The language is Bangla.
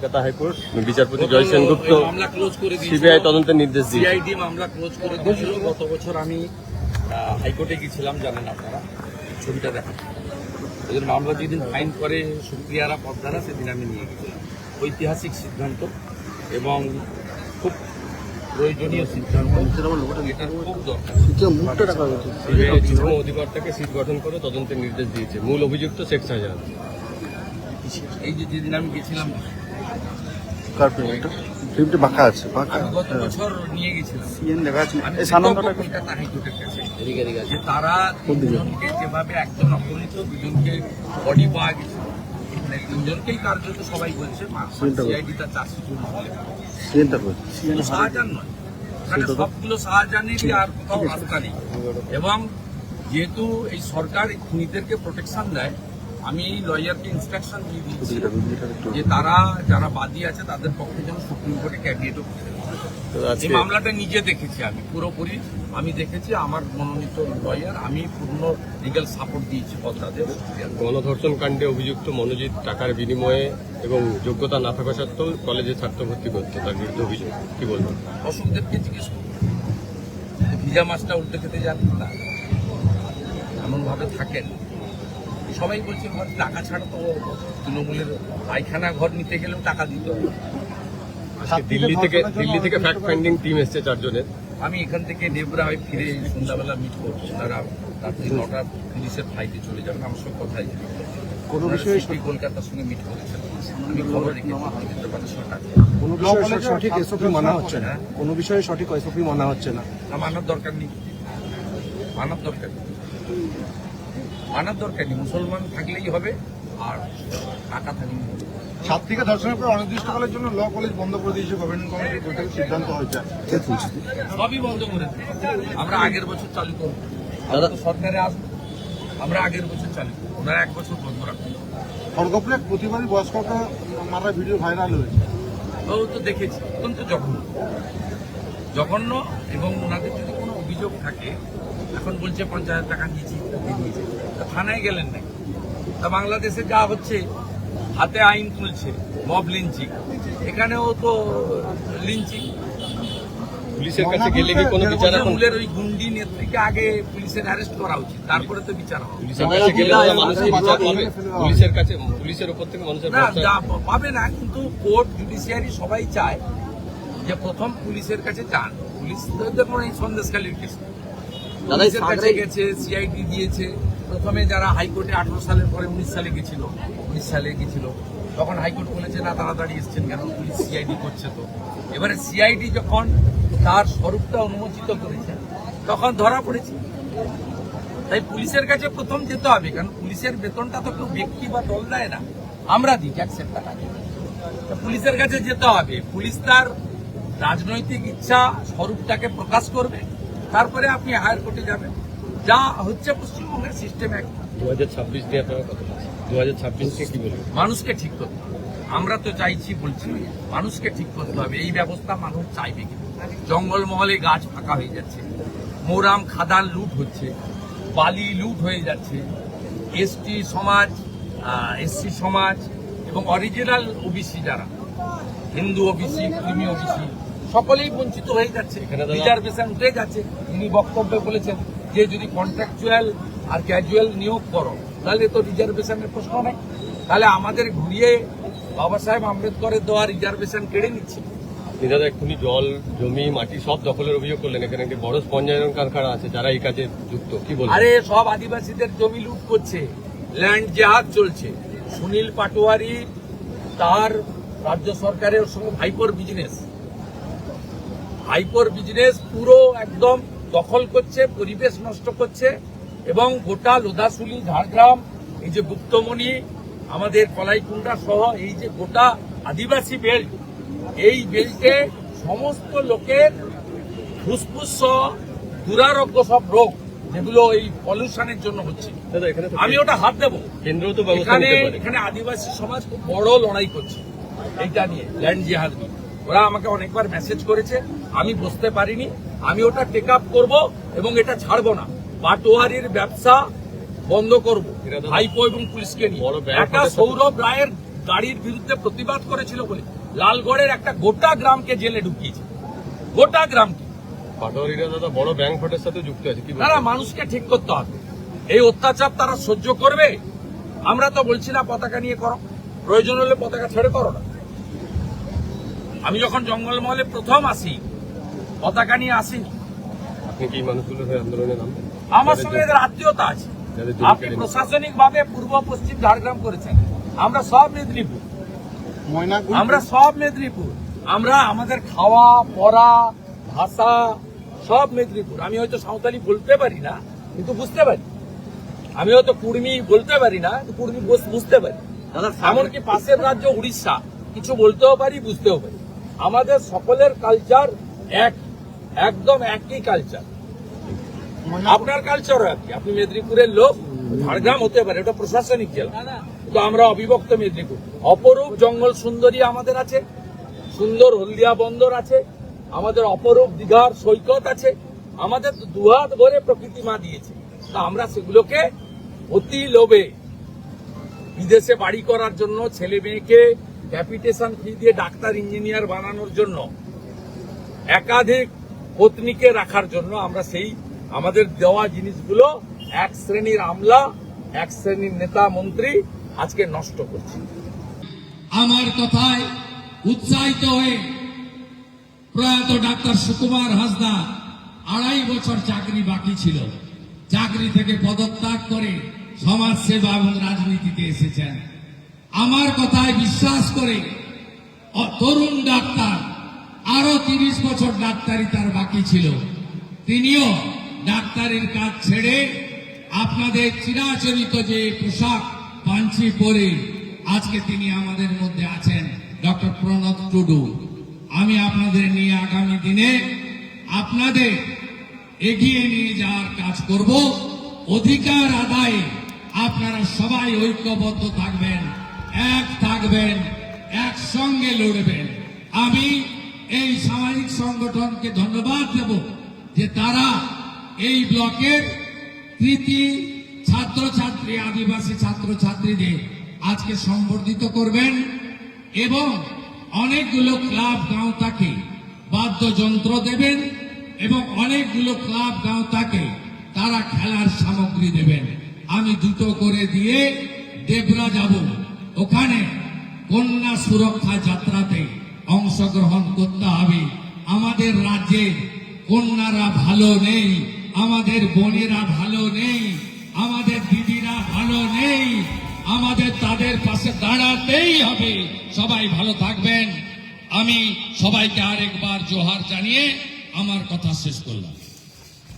কলকাতা হাইকোর্ট বিচারপতি জয় সেনগুপ্ত সিবিআই তদন্তের নির্দেশ দিয়েছে। সিআইডি মামলা ক্লোজ করে দিয়েছিল। গত বছর আমি হাইকোর্টে গিয়েছিলাম জানেন আপনারা? ছবিটা দেখা ওদের মামলা যেদিন ফাইন করে সুপ্রিয়ারা পদ্মারা সেদিন আমি নিয়ে গেছিলাম ঐতিহাসিক সিদ্ধান্ত এবং খুব প্রয়োজনীয় সিদ্ধান্ত। এটার খুব দরকার। অধিকর্তাকে সিট গঠন করে তদন্তের নির্দেশ দিয়েছে। মূল অভিযুক্ত শেখ শাহজাহান। এই যে যেদিন আমি গেছিলাম কার ফিল্মটা ফিল্মটা বাঁকা আছে বাঁকা বছর নিয়ে গেছিলাম। সিএন দেখা আছে এই সানন্দটা কৃতজ্ঞ কলকাতা হাইকোর্টের তারা যেভাবে একজন দুজনকে বডি পাওয়া গেছে মানে কার্যত সবাই বলছে। সিআইডি তার সিএনটা শাহজাহান নয়। সবগুলো শাহজাহানেরই আর কোথাও রাস্তা নেই এবং যেহেতু এই সরকার খুনিদেরকে প্রোটেকশন দেয় আমি লয়ারকে ইনস্ট্রাকশন দিয়ে দিয়েছি যে তারা যারা বাদী আছে তাদের পক্ষে যেন সুপ্রিম কোর্টে ক্যাবিনেটও করে দেয়। এই মামলাটা নিজে দেখেছি আমি পুরোপুরি আমি দেখেছি আমার মনোনীত লয়ার আমি পূর্ণ লিগ্যাল সাপোর্ট দিয়েছি পদ্মাদের। গণধর্ষণ কাণ্ডে অভিযুক্ত মনোজিৎ টাকার বিনিময়ে এবং যোগ্যতা না থাকা সত্ত্বেও কলেজে ছাত্র ভর্তি করতে তার বিরুদ্ধে অভিযোগ। কি বলবেন? অশোকদেবকে জিজ্ঞেস করুন। ভিজা মাছটা উল্টে খেতে যান? না। এমন ভাবে থাকেন। সবাই বলছে "ঘর টাকা ছাড়া তো তৃণমূলের পায়খানা ঘর নিতে গেলেও টাকা দিতে হবে। দিল্লি থেকে দিল্লি থেকে ফ্যাক্ট ফাইন্ডিং টিম এসছে চারজনের। আমি এখান থেকে নেবরা হয়ে ফিরে সন্ধ্যাবেলা মিট করছি। তারা রাত্রি নটা পুলিশের ফ্লাইটে চলে যাবেন আমার সঙ্গে কথাই কোনো বিষয়ে কলকাতার সঙ্গে মিট করেছেন আমি খবর সরকার কোনো বিষয়ে সঠিক এসওপি মানা হচ্ছে না। কোনো বিষয়ে সঠিক এসওপি মানা হচ্ছে না। না মানার দরকার নেই। মানার দরকার নেই। মানার দরকার নেই মুসলমান থাকলেই হবে আর টাকা থাকলেই হবে। ছাত্রীকে ধর্ষণের পর অনির্দিষ্টকালের জন্য ল কলেজ বন্ধ করে দিয়েছে গভর্নমেন্ট কমিটির বৈঠকে সিদ্ধান্ত হয়েছে। সবই বন্ধ করে আমরা আগের বছর চালু করব। আমরা তো সরকারে আসব। আমরা আগের বছর চালু করব। ওনারা এক বছর বন্ধ রাখব। খড়গপুরে প্রতিবারই বয়স্ককে মারা ভিডিও ভাইরাল হয়েছে। ও তো দেখেছি। অত্যন্ত জঘন্য। জঘন্য এবং ওনাদের যদি কোনো অভিযোগ থাকে এখন বলছে পঞ্চায়েত টাকা নিয়েছি থানায় গেলেন না তা বাংলাদেশে যা হচ্ছে হাতে আইন তুলছে মব লিঞ্চিং। এখানেও তো লিঞ্চিং। পুলিশের কাছে গেলে কি কোনো বিচার এখন? তৃণমূলের ওই গুন্ডি নেত্রীকে আগে পুলিশের অ্যারেস্ট করা উচিত তারপরে তো বিচার হবে। পুলিশের কাছে গেলে মানুষের বিচার পাবে। পুলিশের কাছে পুলিশের উপর থেকে মানুষের না পাবে না কিন্তু কোর্ট জুডিশিয়ারি সবাই চায় যে প্রথম পুলিশের কাছে যান। পুলিশ তো সন্দেশখালীর কেস পুলিশের কাছে গেছে সিআইডি দিয়েছে। প্রথমে যারা হাইকোর্টে আঠারো সালের পরে উনিশ সালে গেছিল উনিশ সালে গেছিল তখন হাইকোর্ট বলেছে না তাড়াতাড়ি এসছেন কেন? পুলিশ সিআইডি করছে তো। এবারে সিআইডি যখন তার স্বরূপটা উন্মোচিত করেছে তখন ধরা পড়েছে। তাই পুলিশের কাছে প্রথম যেতে হবে কারণ পুলিশের বেতনটা তো কেউ ব্যক্তি বা দল দেয় না। আমরা দিই ট্যাক্সের টাকা পুলিশের কাছে যেতে হবে। পুলিশ তার রাজনৈতিক ইচ্ছা স্বরূপটাকে প্রকাশ করবে। তারপরে আপনি হায়ার কোর্টে যাবেন। যা হচ্ছে পশ্চিমবঙ্গের সিস্টেম এক। দু হাজার ছাব্বিশ দিয়ে আপনারা কথা দু হাজার কি বলবেন? মানুষকে ঠিক করতে হবে। আমরা তো চাইছি বলছি মানুষকে ঠিক করতে হবে। এই ব্যবস্থা মানুষ চাইবে কি? জঙ্গলমহলে গাছ ফাঁকা হয়ে যাচ্ছে। মোরাম খাদান লুট হচ্ছে। বালি লুট হয়ে যাচ্ছে। এসটি সমাজ এসসি সমাজ এবং অরিজিনাল ওবিসি যারা। হিন্দু ওবিসি ক্রিমি ওবিসি সকলেই বঞ্চিত হয়ে যাচ্ছে। রিজার্ভেশন উঠে যাচ্ছে তিনি বক্তব্যে বলেছেন যে যদি কন্ট্রাকচুয়াল আর ক্যাজুয়াল নিয়োগ করো তাহলে তো রিজার্ভেশনের প্রশ্ন নেই। তাহলে আমাদের ঘুরিয়ে বাবা সাহেব আম্বেদকরের দেওয়া রিজার্ভেশন কেড়ে নিচ্ছে। দাদা এক্ষুনি জল জমি মাটি সব দখলের অভিযোগ করলেন। এখানে একটি বড় স্পঞ্জ আয়রন কারখানা আছে যারা এই কাজে যুক্ত। কি বলবেন? আরে সব আদিবাসীদের জমি লুট করছে। ল্যান্ড জেহাদ চলছে। সুনীল পাটোয়ারি তার রাজ্য সরকারের সঙ্গে ভাইপোর বিজনেস ভাইপোর বিজনেস পুরো একদম দখল করছে পরিবেশ নষ্ট করছে এবং গোটা লোধাশুলি ঝাড়গ্রাম এই যে গুপ্তমণি আমাদের কলাইকুণ্ডা সহ এই যে গোটা আদিবাসী বেল্ট এই বেল্টে সমস্ত লোকের ফুসফুস সহ দুরারোগ্য সব রোগ যেগুলো এই পলিউশনের জন্য হচ্ছে। আমি ওটা হাত দেবো। কেন্দ্র তো এখানে এখানে আদিবাসী সমাজ খুব বড় লড়াই করছে। এইটা নিয়ে ল্যান্ড জিহাদ নিয়ে। ওরা আমাকে অনেকবার মেসেজ করেছে আমি বুঝতে পারিনি আমি ওটা টেক আপ করব এবং এটা ছাড়বো না। পাটোয়ারির ব্যবসা বন্ধ করব ভাইপো এবং পুলিশকে নিয়ে। একটা সৌরভ রায়ের গাড়ির বিরুদ্ধে প্রতিবাদ করেছিল বলে লালগড়ের একটা গোটা গ্রামকে জেলে ঢুকিয়েছে। গোটা গ্রামকে। পাটোয়ারিরা দাদা বড় ব্যাংক ফ্রডের সাথে যুক্ত আছে কি না মানুষকে ঠিক করতে হবে। এই অত্যাচার তারা সহ্য করবে? আমরা তো বলছি না পতাকা নিয়ে করো। প্রয়োজন হলে পতাকা ছেড়ে করো না। আমি যখন জঙ্গলমহলে প্রথম আসি পতাকা নিয়ে আসিনি। আপনি কি মানুষগুলো আন্দোলনে আমার সঙ্গে এদের আত্মীয়তা আছে। যাদের আপনি প্রশাসনিক ভাবে পূর্ব পশ্চিম ঝাড়গ্রাম করেছেন। আমরা সব মেদিনীপুর। আমরা সব মেদিনীপুর। আমরা আমাদের খাওয়া পড়া ভাষা সব মেদিনীপুর। আমি হয়তো সাঁওতালি বলতে পারি না কিন্তু বুঝতে পারি। আমি হয়তো কুর্মি বলতে পারি না কিন্তু কুর্মি বুঝতে পারি। এমনকি পাশের রাজ্য উড়িষ্যা কিছু বলতেও পারি বুঝতেও পারি। আমাদের সকলের কালচার এক একদম একই কালচার আপনার কালচারও একই আপনি মেদিনীপুরের লোক ঝাড়গ্রাম হতে পারে ওটা প্রশাসনিক জেলা। তো আমরা অবিভক্ত মেদিনীপুর। অপরূপ জঙ্গল সুন্দরী আমাদের আছে সুন্দর হলদিয়া বন্দর আছে আমাদের অপরূপ দীঘার সৈকত আছে আমাদের দুহাত ভরে প্রকৃতি মা দিয়েছে। তা আমরা সেগুলোকে অতি লোভে বিদেশে বাড়ি করার জন্য ছেলে মেয়েকে ক্যাপিটেশন ফি দিয়ে ডাক্তার, ইঞ্জিনিয়ার বানানোর জন্য একাধিক পত্নীকে রাখার জন্য আমরা সেই আমাদের দেওয়া জিনিসগুলো এক শ্রেণির আমলা, এক শ্রেণির নেতা মন্ত্রী আজকে নষ্ট করছে। আমার কথায় উৎসাহিত হয়ে প্রয়াত ডাক্তার সুকুমার হাসদা আড়াই বছর চাকরি বাকি ছিল। চাকরি থেকে পদত্যাগ করে সমাজ সেবা এবং রাজনীতিতে এসেছেন। আমার কথায় বিশ্বাস করে তরুণ ডাক্তার, আরও তিরিশ বছর ডাক্তারি তার বাকি ছিল। তিনিও ডাক্তারের কাজ ছেড়ে আপনাদের চিরাচরিত যে পোশাক পাঞ্চি পরে আজকে তিনি আমাদের মধ্যে আছেন, ডক্টর প্রণব টুডু। আমি আপনাদের নিয়ে আগামী দিনে আপনাদের এগিয়ে নিয়ে যাওয়ার কাজ করব। অধিকার আদায়ে আপনারা সবাই ঐক্যবদ্ধ থাকবেন। এক থাকবেন, একসঙ্গে লড়বেন। আমি এই সামাজিক সংগঠনকে ধন্যবাদ দেব যে তারা এই ব্লকের কৃতি ছাত্রছাত্রী, আদিবাসী ছাত্রছাত্রীদের আজকে সম্বর্ধিত করবেন এবং অনেকগুলো ক্লাব গাঁওতাকে বাদ্যযন্ত্র দেবেন এবং অনেকগুলো ক্লাব গাঁওতাকে তারা খেলার সামগ্রী দেবেন। আমি দুটো করে দিয়ে দেবরা যাব। ওখানে কন্যা সুরক্ষা যাত্রাতে অংশগ্রহণ করতে হবে। আমাদের রাজ্যে কন্যারা ভালো নেই, আমাদের বোনেরা ভালো নেই, আমাদের দিদিরা ভালো নেই, আমাদের তাদের পাশে দাঁড়াতেই হবে। সবাই ভালো থাকবেন। আমি সবাইকে আরেকবার জোহার জানিয়ে আমার কথা শেষ করলাম।